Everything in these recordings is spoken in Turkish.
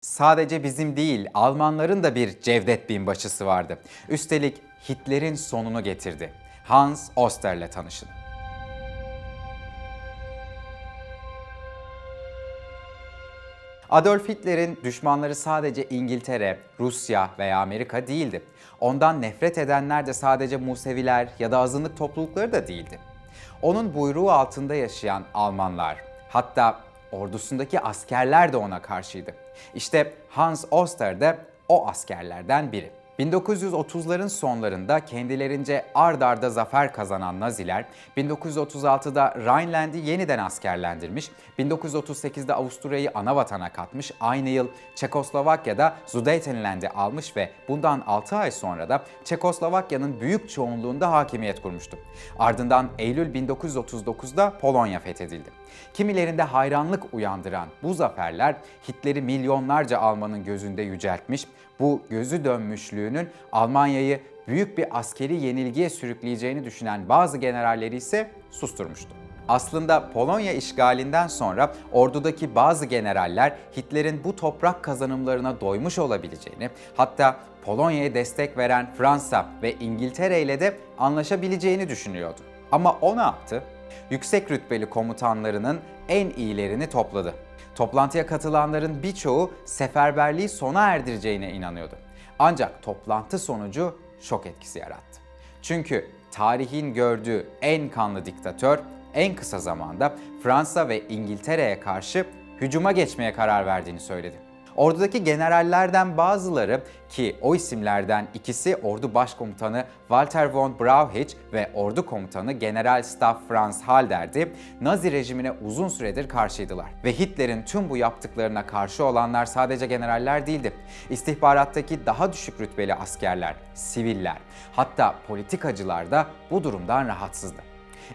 Sadece bizim değil, Almanların da bir Cevdet binbaşısı vardı. Üstelik Hitler'in sonunu getirdi. Hans Oster'le tanışın. Adolf Hitler'in düşmanları sadece İngiltere, Rusya veya Amerika değildi. Ondan nefret edenler de sadece Museviler ya da azınlık toplulukları da değildi. Onun buyruğu altında yaşayan Almanlar, hatta ordusundaki askerler de ona karşıydı. İşte Hans Oster de o askerlerden biri. 1930'ların sonlarında kendilerince ard arda zafer kazanan Naziler 1936'da Rhineland'i yeniden askerlendirmiş, 1938'de Avusturya'yı ana vatana katmış, aynı yıl Çekoslovakya'da Sudetenland'i almış ve bundan 6 ay sonra da Çekoslovakya'nın büyük çoğunluğunda hakimiyet kurmuştu. Ardından Eylül 1939'da Polonya fethedildi. Kimilerinde hayranlık uyandıran bu zaferler Hitler'i milyonlarca Almanın gözünde yüceltmiş, bu gözü dönmüşlüğünün Almanya'yı büyük bir askeri yenilgiye sürükleyeceğini düşünen bazı generalleri ise susturmuştu. Aslında Polonya işgalinden sonra ordudaki bazı generaller Hitler'in bu toprak kazanımlarına doymuş olabileceğini, hatta Polonya'ya destek veren Fransa ve İngiltere ile de anlaşabileceğini düşünüyordu. Ama o ne yaptı? Yüksek rütbeli komutanlarının en iyilerini topladı. Toplantıya katılanların birçoğu seferberliği sona erdireceğine inanıyordu. Ancak toplantı sonucu şok etkisi yarattı. Çünkü tarihin gördüğü en kanlı diktatör en kısa zamanda Fransa ve İngiltere'ye karşı hücuma geçmeye karar verdiğini söyledi. Ordudaki generallerden bazıları ki o isimlerden ikisi ordu başkomutanı Walter von Brauchitsch ve ordu komutanı General Staff Franz Halder'di, Nazi rejimine uzun süredir karşıydılar. Ve Hitler'in tüm bu yaptıklarına karşı olanlar sadece generaller değildi. İstihbarattaki daha düşük rütbeli askerler, siviller, hatta politikacılar da bu durumdan rahatsızdı.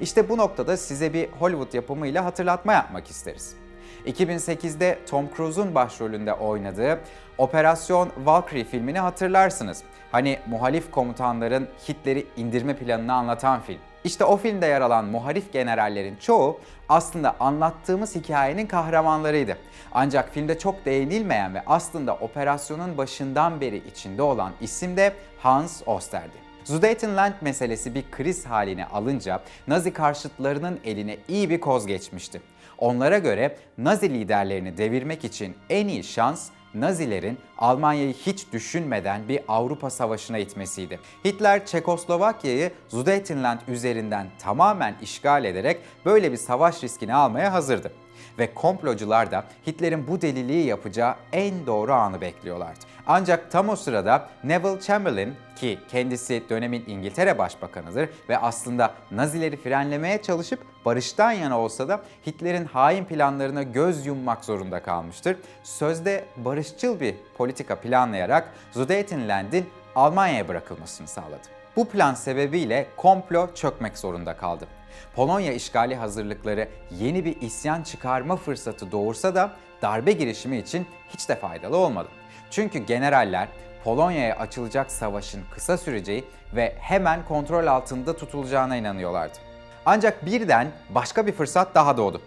İşte bu noktada size bir Hollywood yapımıyla hatırlatma yapmak isteriz. 2008'de Tom Cruise'un başrolünde oynadığı Operasyon Valkyrie filmini hatırlarsınız. Hani muhalif komutanların Hitler'i indirme planını anlatan film. İşte o filmde yer alan muharif generallerin çoğu aslında anlattığımız hikayenin kahramanlarıydı. Ancak filmde çok değinilmeyen ve aslında operasyonun başından beri içinde olan isim de Hans Oster'di. Sudetenland meselesi bir kriz haline alınca Nazi karşıtlarının eline iyi bir koz geçmişti. Onlara göre Nazi liderlerini devirmek için en iyi şans Nazilerin Almanya'yı hiç düşünmeden bir Avrupa Savaşı'na itmesiydi. Hitler Çekoslovakya'yı Sudetenland üzerinden tamamen işgal ederek böyle bir savaş riskini almaya hazırdı. Ve komplocular da Hitler'in bu deliliği yapacağı en doğru anı bekliyorlardı. Ancak tam o sırada Neville Chamberlain ki kendisi dönemin İngiltere Başbakanıdır ve aslında Nazileri frenlemeye çalışıp barıştan yana olsa da Hitler'in hain planlarına göz yummak zorunda kalmıştır. Sözde barışçıl bir politika planlayarak Sudetenland'in Almanya'ya bırakılmasını sağladı. Bu plan sebebiyle komplo çökmek zorunda kaldı. Polonya işgali hazırlıkları yeni bir isyan çıkarma fırsatı doğursa da darbe girişimi için hiç de faydalı olmadı. Çünkü generaller Polonya'ya açılacak savaşın kısa süreceği ve hemen kontrol altında tutulacağına inanıyorlardı. Ancak birden başka bir fırsat daha doğdu.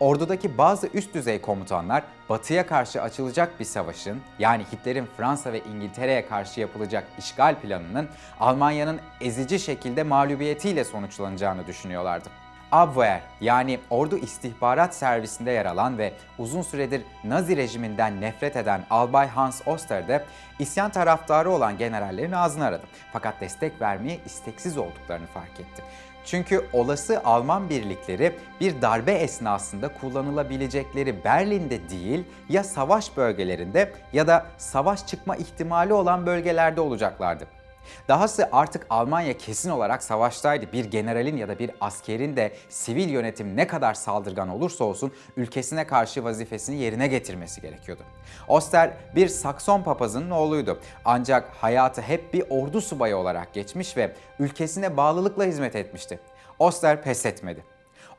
Ordudaki bazı üst düzey komutanlar Batı'ya karşı açılacak bir savaşın yani Hitler'in Fransa ve İngiltere'ye karşı yapılacak işgal planının Almanya'nın ezici şekilde mağlubiyetiyle sonuçlanacağını düşünüyorlardı. Abwehr yani ordu istihbarat servisinde yer alan ve uzun süredir Nazi rejiminden nefret eden Albay Hans Oster de isyan taraftarı olan generallerin ağzını aradı. Fakat destek vermeye isteksiz olduklarını fark etti. Çünkü olası Alman birlikleri bir darbe esnasında kullanılabilecekleri Berlin'de değil ya savaş bölgelerinde ya da savaş çıkma ihtimali olan bölgelerde olacaklardı. Dahası artık Almanya kesin olarak savaştaydı. Bir generalin ya da bir askerin de sivil yönetim ne kadar saldırgan olursa olsun ülkesine karşı vazifesini yerine getirmesi gerekiyordu. Oster bir Sakson papazının oğluydu. Ancak hayatı hep bir ordu subayı olarak geçmiş ve ülkesine bağlılıkla hizmet etmişti. Oster pes etmedi.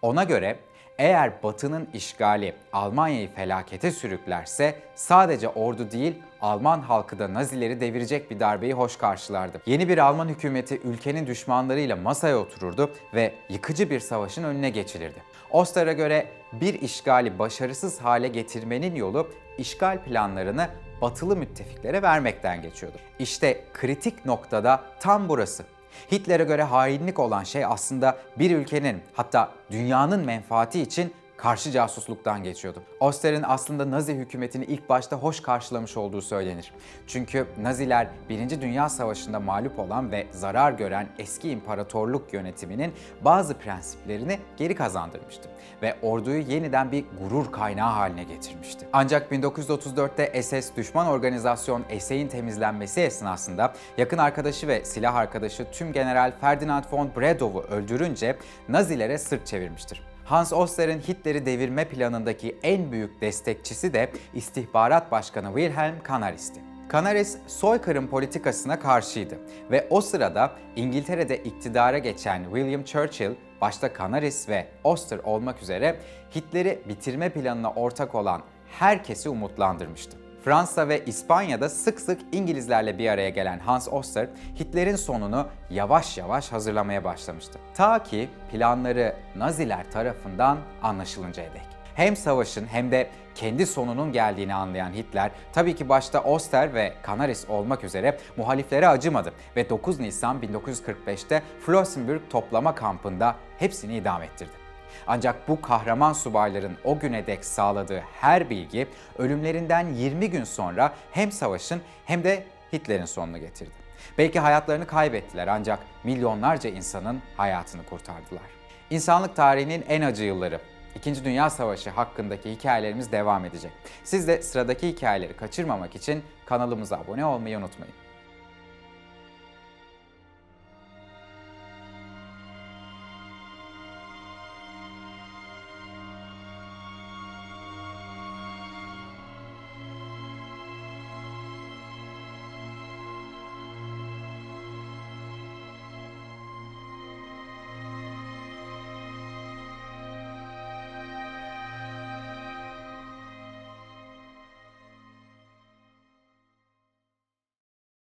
Ona göre eğer Batı'nın işgali Almanya'yı felakete sürüklerse sadece ordu değil Alman halkı da Nazileri devirecek bir darbeyi hoş karşılardı. Yeni bir Alman hükümeti ülkenin düşmanlarıyla masaya otururdu ve yıkıcı bir savaşın önüne geçilirdi. Oster'a göre bir işgali başarısız hale getirmenin yolu işgal planlarını batılı müttefiklere vermekten geçiyordu. İşte kritik noktada tam burası. Hitler'e göre hainlik olan şey aslında bir ülkenin hatta dünyanın menfaati için karşı casusluktan geçiyordu. Oster'in aslında Nazi hükümetini ilk başta hoş karşılamış olduğu söylenir. Çünkü Naziler 1. Dünya Savaşı'nda mağlup olan ve zarar gören eski imparatorluk yönetiminin bazı prensiplerini geri kazandırmıştı ve orduyu yeniden bir gurur kaynağı haline getirmişti. Ancak 1934'te SS düşman organizasyon SA'in temizlenmesi esnasında yakın arkadaşı ve silah arkadaşı tüm General Ferdinand von Bredow'u öldürünce Nazilere sırt çevirmiştir. Hans Oster'in Hitler'i devirme planındaki en büyük destekçisi de istihbarat başkanı Wilhelm Canaris'ti. Canaris soykırım politikasına karşıydı ve o sırada İngiltere'de iktidara geçen William Churchill başta Canaris ve Oster olmak üzere Hitler'i bitirme planına ortak olan herkesi umutlandırmıştı. Fransa ve İspanya'da sık sık İngilizlerle bir araya gelen Hans Oster, Hitler'in sonunu yavaş yavaş hazırlamaya başlamıştı. Ta ki planları Naziler tarafından anlaşılıncaya dek. Hem savaşın hem de kendi sonunun geldiğini anlayan Hitler, tabii ki başta Oster ve Canaris olmak üzere muhaliflere acımadı ve 9 Nisan 1945'te Flossenbürg toplama kampında hepsini idam ettirdi. Ancak bu kahraman subayların o güne dek sağladığı her bilgi ölümlerinden 20 gün sonra hem savaşın hem de Hitler'in sonunu getirdi. Belki hayatlarını kaybettiler ancak milyonlarca insanın hayatını kurtardılar. İnsanlık tarihinin en acı yılları. İkinci Dünya Savaşı hakkındaki hikayelerimiz devam edecek. Siz de sıradaki hikayeleri kaçırmamak için kanalımıza abone olmayı unutmayın.